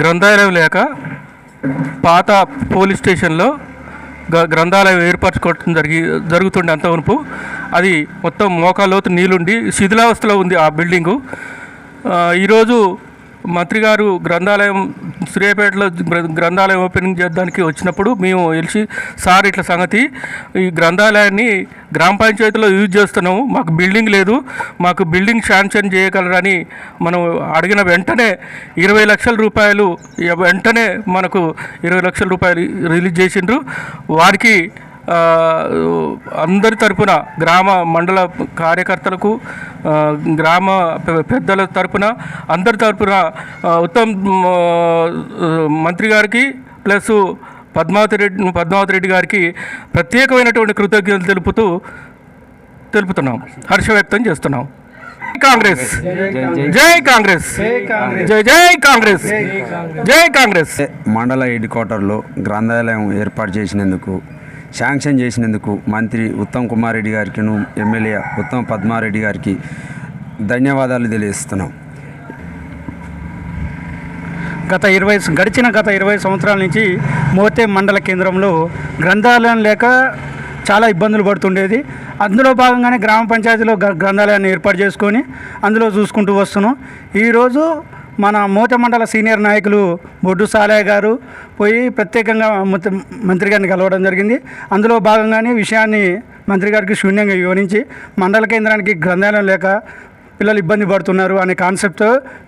గ్రంథాలయం లేక పాత పోలీస్ స్టేషన్లో గ- గ్రంథాలయం ఏర్పరచుకోవడం జరిగి జరుగుతుండే అంతవరకు అది మొత్తం మోకాలోతు నీళ్ళుండి శిథిలావస్థలో ఉంది ఆ బిల్డింగు. ఈరోజు మంత్రి గారు గ్రంథాలయం శ్రీపేటలో గ్రంథాలయం ఓపెనింగ్ చేయడానికి వచ్చినప్పుడు మేము తెలిసి సార్ ఇట్లా సంగతి ఈ గ్రంథాలయాన్ని గ్రామ పంచాయతీలో యూజ్ చేస్తున్నాము మాకు బిల్డింగ్ లేదు మాకు బిల్డింగ్ శాంక్షన్ చేయగలరని మనం అడిగిన వెంటనే ఇరవై లక్షల రూపాయలు వెంటనే మనకు ఇరవై లక్షల రూపాయలు రిలీజ్ చేసిండ్రు. వారికి అందరి తరపున గ్రామ మండల కార్యకర్తలకు గ్రామ పెద్దల తరపున అందరి తరపున ఉత్తమ్ మంత్రి గారికి ప్లస్ పద్మావతి రెడ్డి పద్మావతి రెడ్డి గారికి ప్రత్యేకమైనటువంటి కృతజ్ఞతలు తెలుపుతూ తెలుపుతున్నాం. హర్ష వ్యక్తం చేస్తున్నాం కాంగ్రెస్. జై కాంగ్రెస్. జై జై కాంగ్రెస్. జై కాంగ్రెస్. మండల హెడ్ క్వార్టర్లో గ్రంథాలయం ఏర్పాటు చేసినందుకు శాంక్షన్ చేసినందుకు మంత్రి ఉత్తమ్ కుమార్ రెడ్డి గారికిను ఎమ్మెల్యే ఉత్తమ్ పద్మారెడ్డి గారికి ధన్యవాదాలు తెలియజేస్తున్నాం. గత ఇరవై గడిచిన గత ఇరవై సంవత్సరాల నుంచి మోతే మండల కేంద్రంలో గ్రంథాలయం లేక చాలా ఇబ్బందులు పడుతుండేది. అందులో భాగంగానే గ్రామ పంచాయతీలో గ్రంథాలయాన్ని ఏర్పాటు చేసుకొని అందులో చూసుకుంటూ వస్తున్నాం. ఈరోజు మన మూత మండల సీనియర్ నాయకులు బొడ్డు సాలయ్య గారు పోయి ప్రత్యేకంగా మంత్రి గారిని కలవడం జరిగింది. అందులో భాగంగానే విషయాన్ని మంత్రి గారికి శూన్యంగా వివరించి మండల కేంద్రానికి గ్రంథాలయం లేక పిల్లలు ఇబ్బంది పడుతున్నారు అనే కాన్సెప్ట్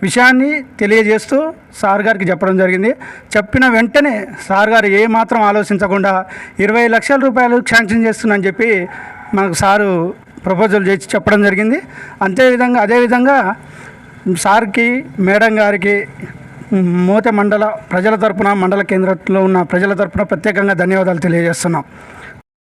విషయాన్ని తెలియజేస్తూ సార్ గారికి చెప్పడం జరిగింది. చెప్పిన వెంటనే సార్ గారు ఏమాత్రం ఆలోచించకుండా ఇరవై లక్షల రూపాయలు శాంక్షన్ చేస్తున్నానని చెప్పి మనకు సారు ప్రపోజల్ చేసి చెప్పడం జరిగింది. అంతేవిధంగా అదేవిధంగా సార్కి మేడం గారికి మోత మండల ప్రజల తరపున మండల కేంద్రంలో ఉన్న ప్రజల తరపున ప్రత్యేకంగా ధన్యవాదాలు తెలియజేస్తున్నాం.